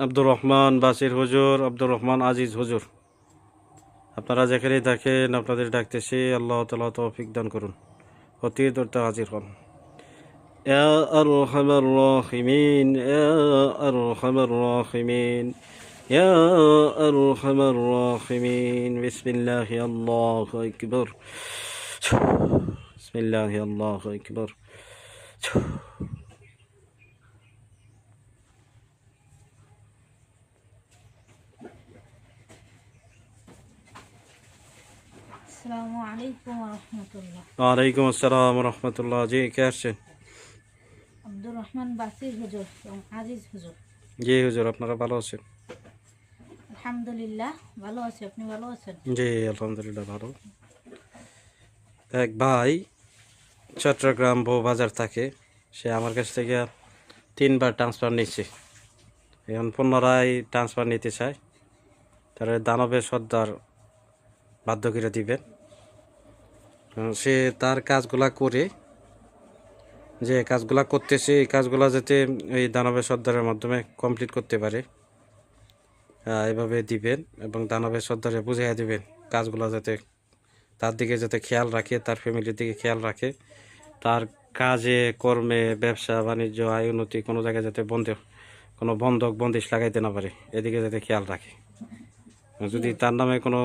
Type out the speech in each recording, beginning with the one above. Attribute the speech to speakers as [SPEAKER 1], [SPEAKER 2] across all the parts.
[SPEAKER 1] আব্দুর রহমান বাসির হুজুর আব্দুর রহমান আজিজ হুজুর আপনারা যেখানেই থাকেন আপনাদের ডাকতেছি আল্লাহ তালা তৌফিক দান করুন অতি দূরতে হাজির হন يا أرحم الراحمين يا أرحم الراحمين يا أرحم الراحمين بسم الله الله أكبر بسم الله الله أكبر
[SPEAKER 2] আসসালামু আলাইকুম রহমতুল্লাহ।
[SPEAKER 1] ওয়ালাইকুম আসসালাম রহমতুল্লাহ। জি কে আসছেন
[SPEAKER 2] আব্দুর রহমান বাসির হুজুর আজিজ হুজুর।
[SPEAKER 1] জি হুজুর আপনারা ভালো আছেন?
[SPEAKER 2] আলহামদুলিল্লাহ ভালো আছি। আপনি ভালো আছেন?
[SPEAKER 1] জি আলহামদুলিল্লাহ ভালো। এক ভাই চট্টগ্রাম বউবাজার থাকে। সে আমার কাছ থেকে তিনবার ট্রান্সফার নিচ্ছে। এখন পুনরায় ট্রান্সফার নিতে চায়। তাহলে দানবের সর্দার বাধ্য করে দিবেন সে তার কাজগুলা করে, যে কাজগুলা করতেছে, এই কাজগুলা যাতে এই দানবের সর্দারের মাধ্যমে কমপ্লিট করতে পারে এভাবে দিবেন এবং দানবের সর্দারে বুঝাইয়া দিবেন কাজগুলো যাতে তার দিকে যাতে খেয়াল রাখে, তার ফ্যামিলির দিকে খেয়াল রাখে, তার কাজে, কর্মে, ব্যবসা, বাণিজ্য, আয়, উন্নতি কোনো জায়গায় যাতে বন্ধ, কোনো বন্ধক, বন্দিশ লাগাইতে না পারে, এদিকে যাতে খেয়াল রাখে। যদি তার নামে কোনো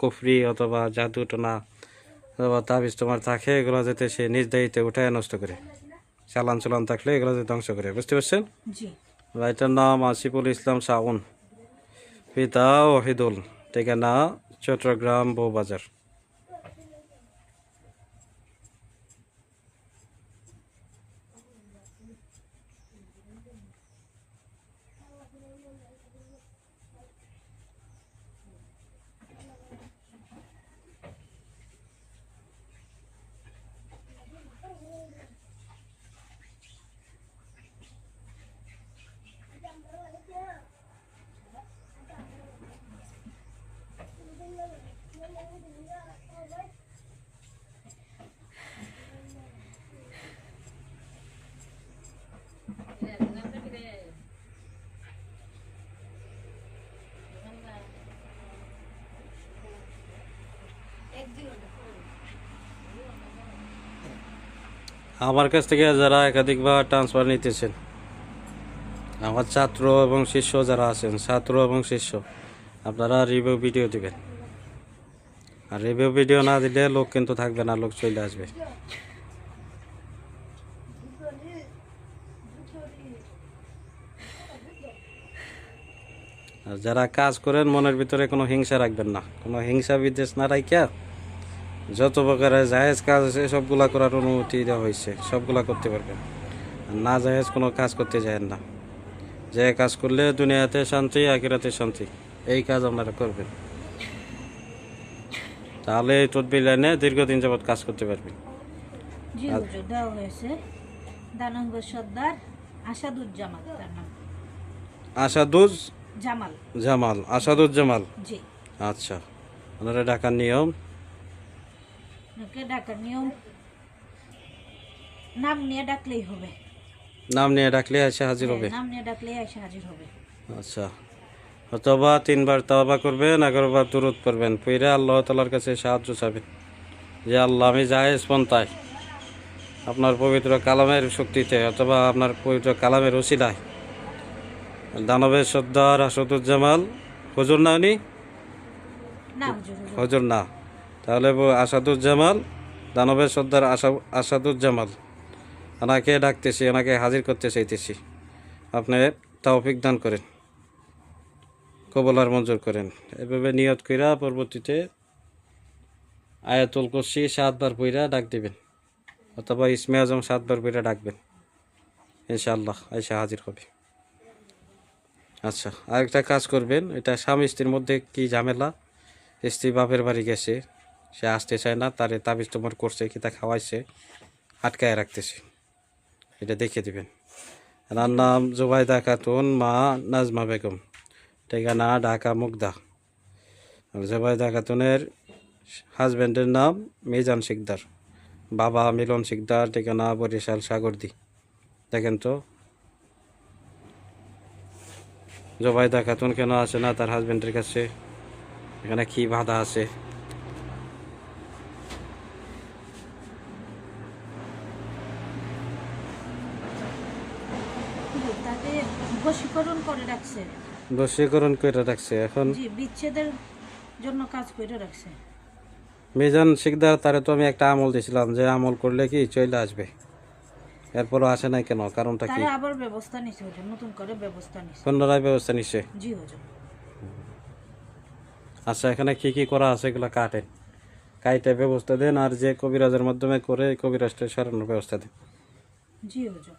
[SPEAKER 1] কুফরি অথবা জাদু টোনা অথবা তাবিজ তোমার থাকে এগুলো যাতে সে নিজ দায়িত্বে উঠায় নষ্ট করে। চালান চালান থাকলে এগুলো যাতে ধ্বংস করে। বুঝতে পারছেন? রাইটার নাম আসিফুল ইসলাম শাউন পিতা ওহিদুল। ঠিকানা চট্টগ্রাম বউবাজার আমার কাছ থেকে যারা একাধিকবার ট্রান্সফার নিতেছেন, আমার ছাত্র এবং শিষ্য যারা আছেন, ছাত্র এবং শিষ্য, আপনারা রিভিউ ভিডিও দেবেন। আর রিভিউ ভিডিও না দিলে লোক কিন্তু থাকবে না, লোক চলে আসবে। আর যারা কাজ করেন, মনের ভিতরে কোনো হিংসা রাখবেন না। কোনো হিংসা বিদ্বেষ না রাখিয়া যত প্রকারের জায়েজ কাজ আছে সবগুলা করার অনুমতি দেওয়া হয়েছে। সবগুলা করতে পারবেন। আর না জায়েজ কোনো কাজ করতে যায় না। যে কাজ করলে দুনিয়াতে শান্তি আখিরাতে শান্তি। এই কাজ আপনারা করবেন। তাহলে এই তদবির লাইনে দীর্ঘদিন যাবৎ কাজ করতে পারবেন।
[SPEAKER 2] জি হুজুর দেওয়া হয়েছে। দানঙ্গ সর্দার আসাদুজ্জামাল
[SPEAKER 1] আসাদুজ
[SPEAKER 2] জামাল।
[SPEAKER 1] জামাল আসাদুজ্জামাল।
[SPEAKER 2] জি।
[SPEAKER 1] আচ্ছা। ওনারা ডাকার নিয়ম।
[SPEAKER 2] ওকে ডাকার নিয়ম। নাম নিয়ে ডাকলেই হবে।
[SPEAKER 1] নাম নিয়ে ডাকলে এসে হাজির হবে।
[SPEAKER 2] নাম নিয়ে ডাকলেই এসে হাজির হবে।
[SPEAKER 1] আচ্ছা। অথবা তিনবার তাওবা করবেন এগারোবার দূরত করবেন পইরে আল্লাহ তালার কাছে সাহায্য চাবেন যে আল্লাহ আমি জায়েজ পন্থায় আপনার পবিত্র কালামের শক্তিতে অথবা আপনার পবিত্র কালামের ওসিলায়। দানবের সর্দার আসাদুজ্জামাল হজুর না উনি?
[SPEAKER 2] হজর
[SPEAKER 1] না। তাহলে আসাদুজ্জামাল, দানবের সর্দার আসা আসাদুজ্জামাল। ওনাকে ডাকতেছি ওনাকে হাজির করতে চাইতেছি। আপনি তৌফিক দান করেন। কবলার মঞ্জুর করেন। এভাবে নিয়ত কইরা পরবর্তীতে আয়াতুল কুরসি সাতবার পইরা ডাক দিবেন। অথবা ইসমে আজম সাতবার পইরা ডাকবেন। ইনশাআল্লাহ আইসা হাজির হবে। আচ্ছা আরেকটা কাজ করবেন। এটা স্বামী স্ত্রীর মধ্যে কি ঝামেলা? স্ত্রী বাপের বাড়ি গেছে। সে আসতে চায় না, তারে তাবিজ তোমার করছে, কি তা খাওয়াইছে, আটকায় রাখতেছে। এটা দেখে দিবেন। এনার নাম জুবাইদা খাতুন, মা নাজমা বেগম। ঠিকানা ঢাকা, মুগদা। জুবাইদা খাতুনের হাজব্যান্ডের নাম মিজান শিকদার। বাবা মিলন শিকদার, ঠিকানা বরিশাল, সাগরদি। দেখেন তো। জবাইদা খাতুন কেন আসে না তার হাজবেন্ডের কাছে? এখানে কি বাধা আছে
[SPEAKER 2] হুজুর, তাকে বশীকরণ করে রাখছে।
[SPEAKER 1] বশীকরণ করে রাখছে। এখন
[SPEAKER 2] জি বিচ্ছেদের জন্য কাজ করে রাখছে।
[SPEAKER 1] মিজান শিকদার তারে তো আমি একটা আমল দিয়েছিলাম যে আমল করলে কি চলে আসবে? এরপরও আসে নাই কেন? কারণটা কি?
[SPEAKER 2] তারা আবার ব্যবস্থা নিছে নতুন করে ব্যবস্থা নিছে।
[SPEAKER 1] পুনরায় ব্যবস্থা নিচ্ছে
[SPEAKER 2] জি হুজুর
[SPEAKER 1] আচ্ছা এখানে কি কি করা আছে এগুলো কাটেন কাইটে ব্যবস্থা দেন আর যে কবিরাজের মাধ্যমে করে কবিরাজটা সরানোর ব্যবস্থা দেন।
[SPEAKER 2] জি হুজুর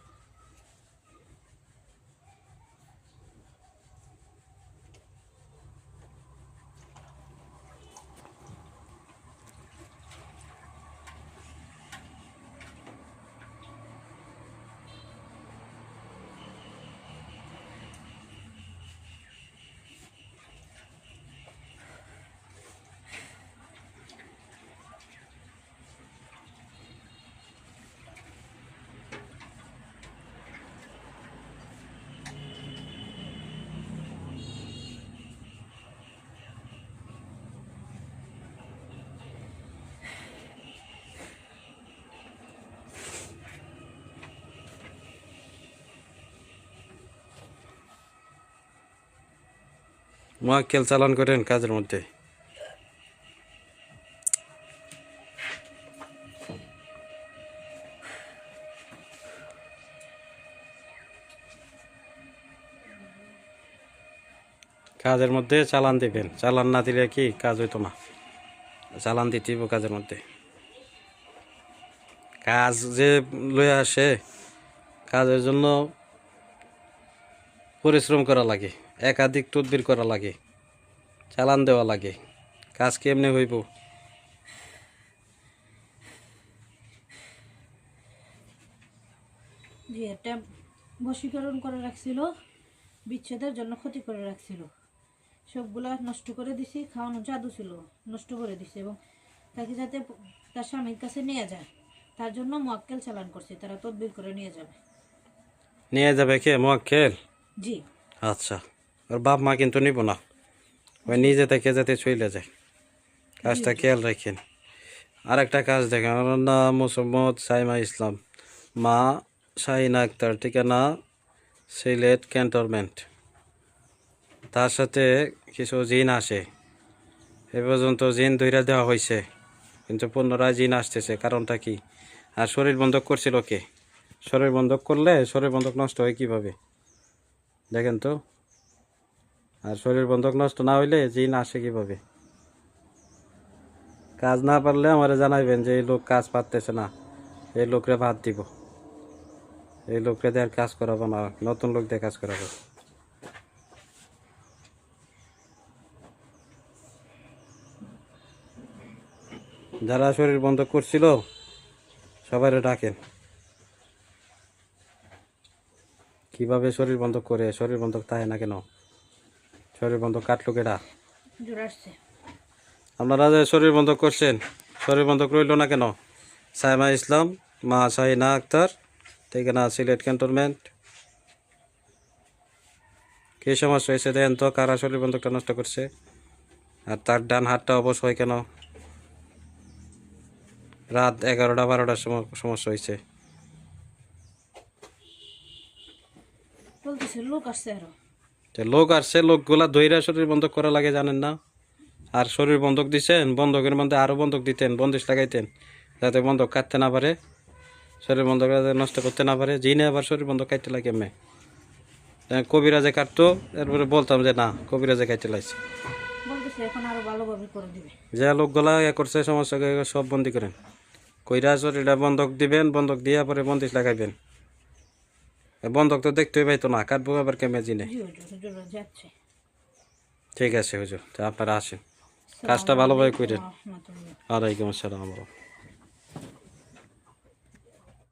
[SPEAKER 1] মোয়াক্কেল চালান করেন কাজের মধ্যে। কাজের মধ্যে চালান দিবেন। চালান না দিলে কি কাজ হইতো না। চালান দিতেইব কাজের মধ্যে। কাজ যে লয়ে আসে, কাজের জন্য পরিশ্রম করা লাগে। একাধিক তদবির করা লাগে চালান দেওয়া লাগে। কাজ কেমনে হইব?
[SPEAKER 2] জি বশীকরণ করে রাখছিল বিচ্ছেদের জন্য ক্ষতি করে রাখছিল। সবগুলা নষ্ট করে দিছি খাওয়ানো জাদু ছিল নষ্ট করে দিছে এবং তাকে যাতে তার স্বামীর কাছে নিয়ে যায় তার জন্য মোয়াক্কেল চালান করছে তারা তদবির করে নিয়ে যাবে।
[SPEAKER 1] নিয়ে যাবে কে? মোয়াক্কেল?
[SPEAKER 2] জি।
[SPEAKER 1] আচ্ছা। ওর বাপ মা কিন্তু নিব না। ওই নিজে থেকে যাতে চলে যায়। কাজটা খেয়াল রাখেন। আর একটা কাজ দেখেন ওনার নাম মোসাম্মদ সাইমা ইসলাম। মা শাহিনা আক্তার, ঠিকানা সিলেট ক্যান্টনমেন্ট। তার সাথে কিছু জিন আসে। এ পর্যন্ত জিন ধইরা দেওয়া হয়েছে কিন্তু পুনরায় জিন আসতেছে। কারণটা কি? আর শরীর বন্ধক করছিল কে? শরীর বন্ধক করলে শরীর বন্ধক নষ্ট হয় কীভাবে? দেখেন তো। আর শরীর বন্ধক নষ্ট না হইলে জিন আসে কীভাবে? কাজ না পারলে আমারে জানাইবেন যে এই লোক কাজ পারতেছে না। এই লোকরে ভাত দিব। এই লোকরে দিয়ে আর কাজ করাবো না। নতুন লোক দিয়ে কাজ করাবো। যারা শরীর বন্ধ করছিল সবাই ডাকেন। কীভাবে শরীর বন্ধ করে? শরীর বন্ধক থাকে না কেন? শরীর বন্ধ কাটলো কেডা? আপনারা যে শরীর বন্ধক করছেন শরীর বন্ধক রইল না কেন? সাইমা ইসলাম মা শাহিনা আক্তার ঠিকানা সিলেট ক্যান্টনমেন্ট। কী সমস্যা হয়েছে দেন তো কারা শরীর বন্ধকটা নষ্ট করছে? আর তার ডান হাতটা অবশ হয় কেন? রাত এগারোটা বারোটার সময় সমস্যা হয়েছে।
[SPEAKER 2] বলতেছে লোক আসছে
[SPEAKER 1] আরও। লোক আসছে লোকগুলা দইরা শরীর বন্ধক করা লাগে জানেন না? আর শরীর বন্ধক দিছেন বন্ধকের মধ্যে আরও বন্ধক দিতেন বন্দিশ লাগাইতেন যাতে বন্ধক কাটতে না পারে। শরীর বন্ধক নষ্ট করতে না পারে। জিনে আবার শরীর বন্ধক কাটতে লাগে এমনি। কবিরাজে কাটতো এরপরে বলতাম যে না কবিরাজে কাটতে লাগছে। যে লোকগুলা এ করছে সমস্যা সব বন্দি করেন। কইরা শরীরটা বন্ধক দিবেন বন্ধক দিয়ে পরে বন্দিশ লাগাইবেন। বন্ধক তো দেখতেই পাইতো না কাটবো আবার
[SPEAKER 2] কেমেজি যাচ্ছে।
[SPEAKER 1] ঠিক আছে হুজুর তা আপনারা আসেন। কাজটা ভালোভাবে করেন। ওয়ালাইকুম আসসালাম।